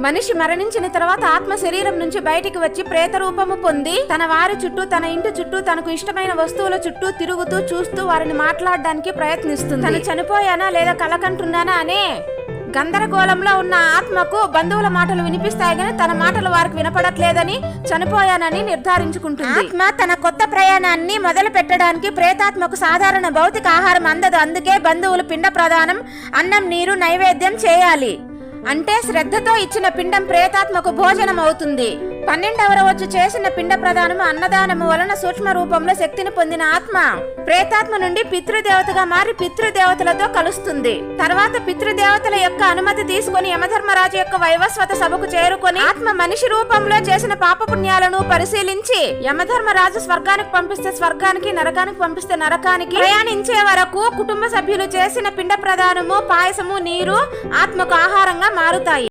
మనిషి మరణించిన తర్వాత ఆత్మ శరీరం నుంచి బయటికి వచ్చి ప్రేత రూపము పొంది తన వారి చుట్టూ తన ఇంటి చుట్టూ తనకు ఇష్టమైన వస్తువుల చుట్టూ తిరుగుతూ చూస్తూ వారిని మాట్లాడడానికి ప్రయత్నిస్తుంది. తను చనిపోయానా లేదా కలకంటున్నానా అనే గందరగోళంలో ఉన్న ఆత్మకు బంధువుల మాటలు వినిపిస్తాయి కానీ తన మాటలు వారికి వినపడట్లేదని చనిపోయానని నిర్ధారించుకుంటుంది. ఆత్మ తన కొత్త ప్రయాణాన్ని మొదలు పెట్టడానికి ప్రేతాత్మకు సాధారణ భౌతిక ఆహారం అందదు. అందుకే బంధువులు పిండ ప్రదానం అన్నం నీరు నైవేద్యం చేయాలి. అంటే శ్రద్ధతో ఇచ్చిన పిండం ప్రేతాత్మకు భోజనం అవుతుంది పన్నెండవ రోజు చేసిన పిండ ప్రదానము అన్నదానము వలన సూక్ష్మ రూపంలో శక్తిని పొందిన ఆత్మ. ప్రేతాత్మ నుండి పితృదేవతగా మారి పితృదేవతలతో కలుస్తుంది. తర్వాత పితృదేవతల యొక్క అనుమతి తీసుకొని యమధర్మరాజు యొక్క వైవస్వత సభకు చేరుకొని ఆత్మ మనిషి రూపంలో చేసిన పాపపుణ్యాలను పరిశీలించి యమధర్మరాజు స్వర్గానికి పంపిస్తే స్వర్గానికి నరకానికి పంపిస్తే నరకానికి ప్రయాణించే వరకు కుటుంబ సభ్యులు చేసిన పిండ ప్రదానము పాయసము నీరు ఆత్మకు ఆహారంగా మారుతాయి.